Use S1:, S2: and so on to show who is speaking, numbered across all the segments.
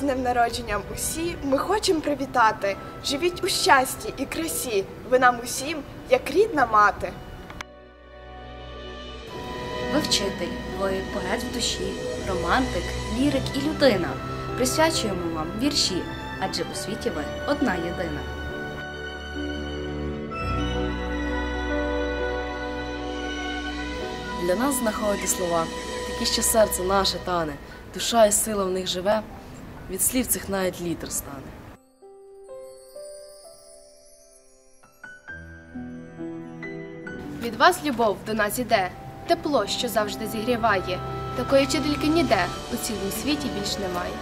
S1: днем народженням усі ми хочемо привітати. Живіть у щасті і красі. Ви нам усім, як рідна мати.
S2: Ви вчитель, ви поет в душі, романтик, лірик і людина. Присвячуємо вам вірші, адже у світі ви одна єдина.
S3: Для нас знаходити слова, такі, що серце наше тане, душа і сила в них живе, від слів цих навіть літер стане.
S4: Від вас любов до нас іде, тепло, що завжди зігріває. Такої вчительки ніде у цілому світі більш немає.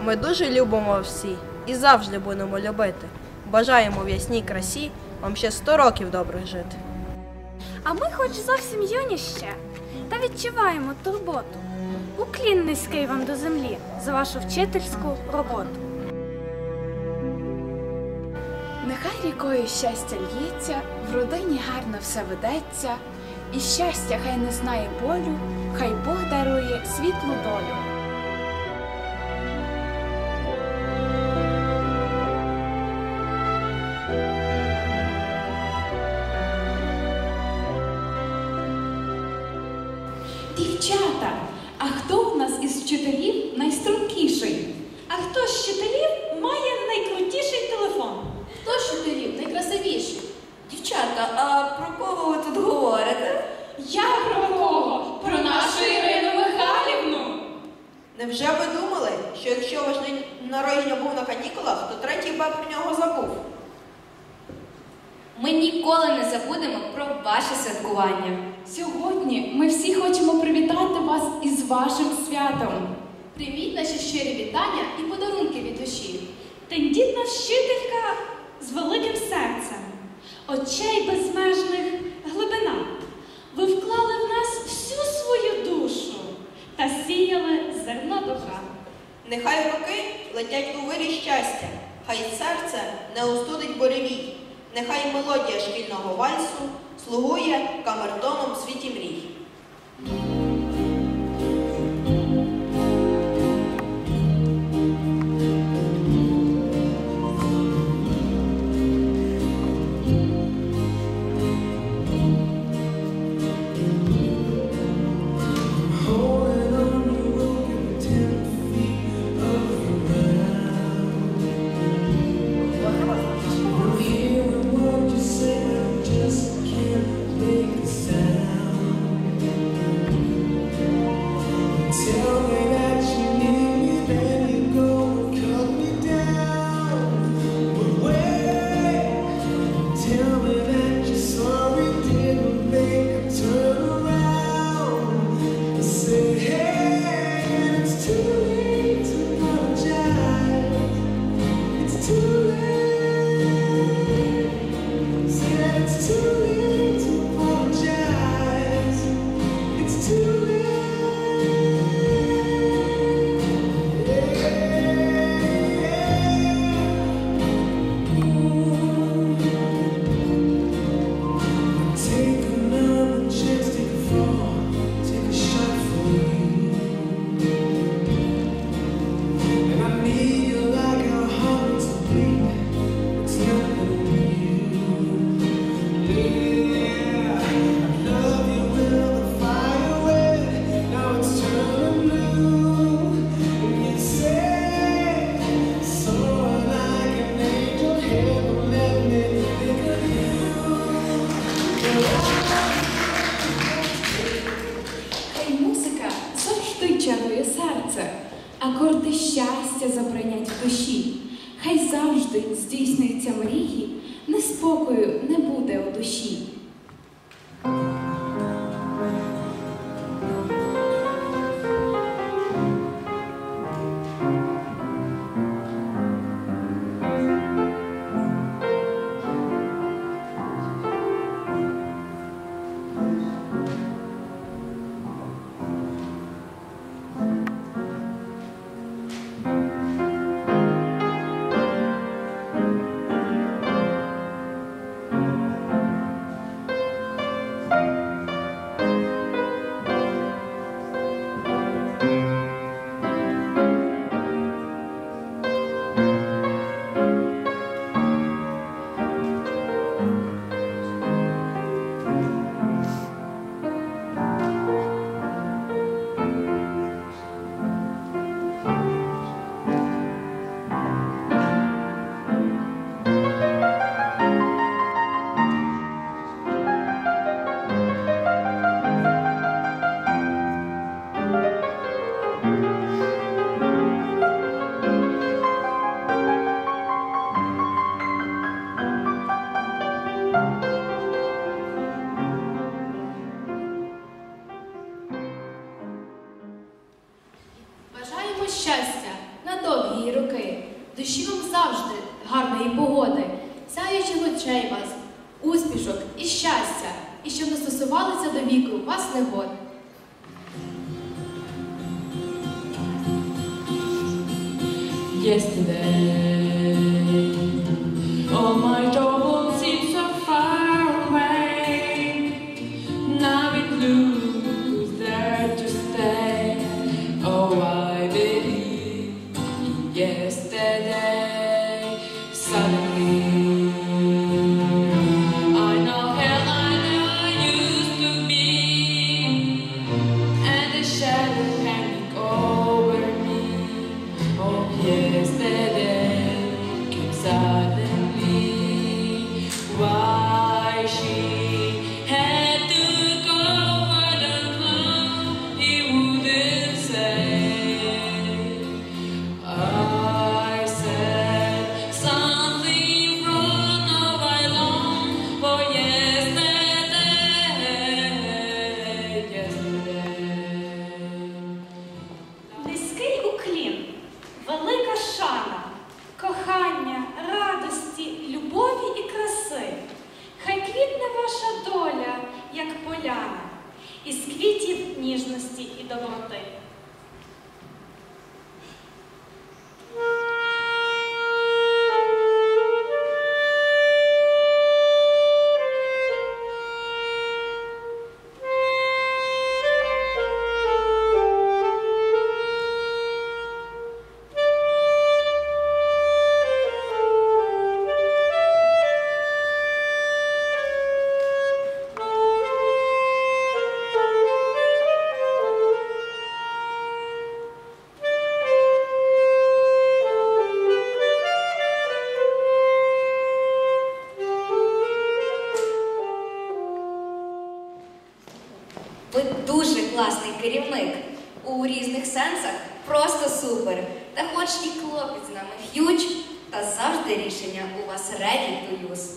S5: Ми дуже любимо всі і завжди будемо любити. Бажаємо в ясній красі вам ще сто років добре жити.
S6: А ми хоч зовсім юні ще, та відчуваємо турботу. Уклін низький вам до землі за вашу вчительську роботу.
S7: Нехай рікою щастя л'ється, в родині гарно все ведеться, і щастя хай не знає болю, хай Бог дарує світлу долю.
S8: Невже ви думали, що якщо ваш день народження був на канікулах, то третій Б про нього забув?
S2: Ми ніколи не забудемо про ваше святкування.
S7: Сьогодні ми всі хочемо привітати вас із вашим святом.
S9: Прийміть наші щирі вітання і подарунки від душі.
S6: Тендітна вчителька з великим серцем, очей безмежних глибина. Та сіяли зерно добра.
S8: Нехай роки летять у вирі щастя, хай серце не остудить буревій, нехай мелодія шкільного вальсу слугує камертоном в світі мрій.
S7: Чарує серце, акорди щастя запринять в душі. Хай завжди здійснюються мрії, неспокою не буде у душі.
S4: Завжди гарної погоди, сяючих очей вас, успішок і щастя, і щоб не стосувалися до віку вас негод.
S10: Yesterday,
S6: велика шана, кохання, радості, любові і краси. Хай квітне ваша доля, як поляна, із квітів ніжності і доброти.
S2: Класний керівник. У різних сенсах просто супер. Та хоч і хлопець з нами х'юч, та завжди рішення у вас ready to use.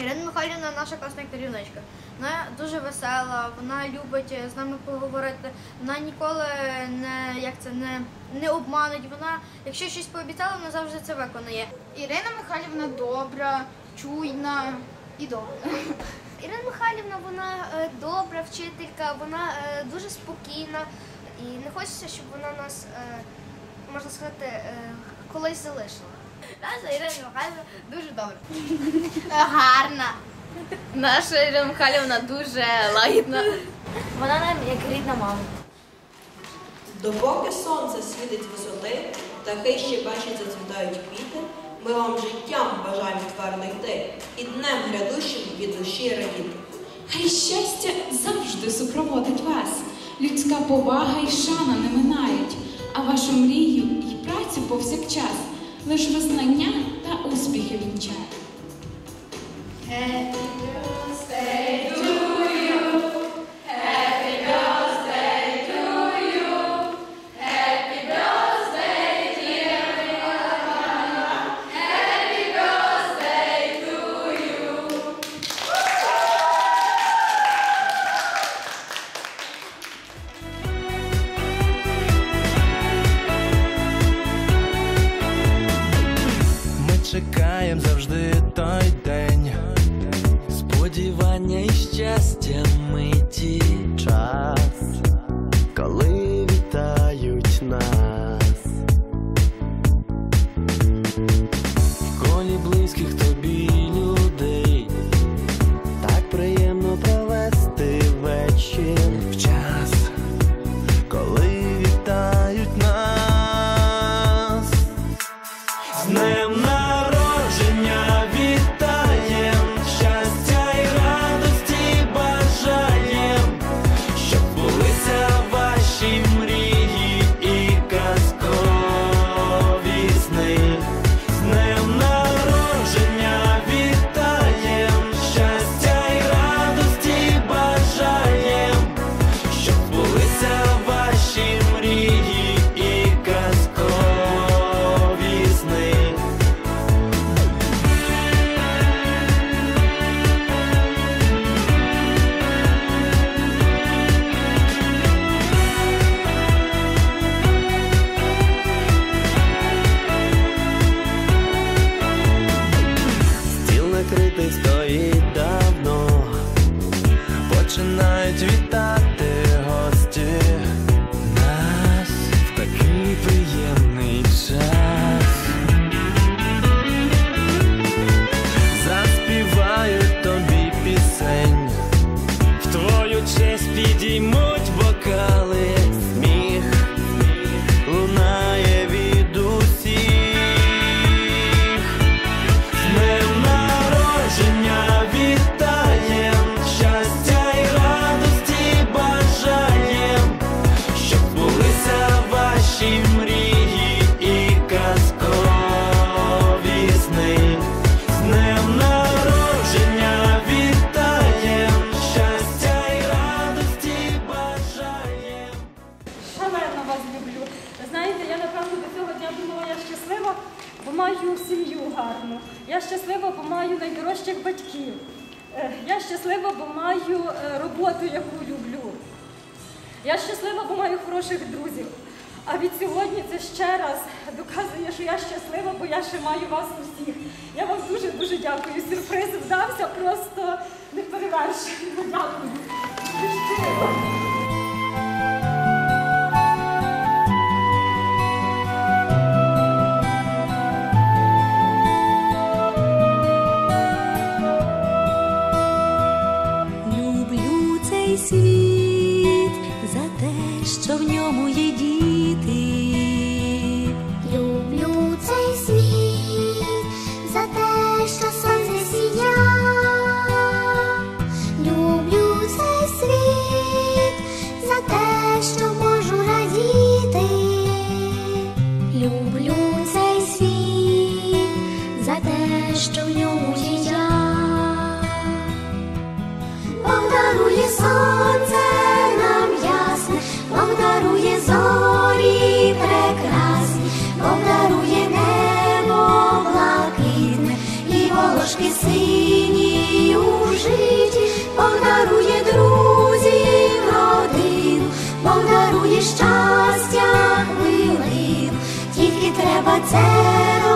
S11: Ірина Михайлівна наша класна керівничка. Вона дуже весела, вона любить з нами поговорити. Вона ніколи не як це не, не обмануть. Вона, якщо щось пообіцяла, вона завжди це виконує.
S12: Ірина Михайлівна добра, чуйна і добра.
S11: Ірина Михайлівна, вона е, добра вчителька, вона е, дуже спокійна і не хочеться, щоб вона нас, е, можна сказати, колись залишила. Наша Ірина Михайлівна дуже добра.
S12: Гарна.
S11: Наша Ірина Михайлівна дуже лагідна. Вона нам як рідна мама.
S8: Допоки сонце світить висоти, птахи ще бачать зацвітають квіти, ми вам життям бажаємо твердо день і днем грядущим від душі радіти.
S10: Хай щастя завжди супроводить вас. Людська повага і шана не минають, а вашу мрію і працю повсякчас лиш визнання та успіхи вінчають.
S13: чекаєм завжди той день. Сподівання і щастя
S14: миті час. Я щаслива, бо маю сім'ю гарну. Я щаслива, бо маю найдорожчих батьків. Е, Я щаслива, бо маю е, роботу, яку люблю. Я щаслива, бо маю хороших друзів. А від сьогодні це ще раз доказує, що я щаслива, бо я ще маю вас усіх. Я вам дуже дуже дякую. Сюрприз вдався просто неперевершений. Дякую.
S15: І волошки сині у житті, Бог дарує друзів родин, Бог дарує щастя хвилин, тільки треба це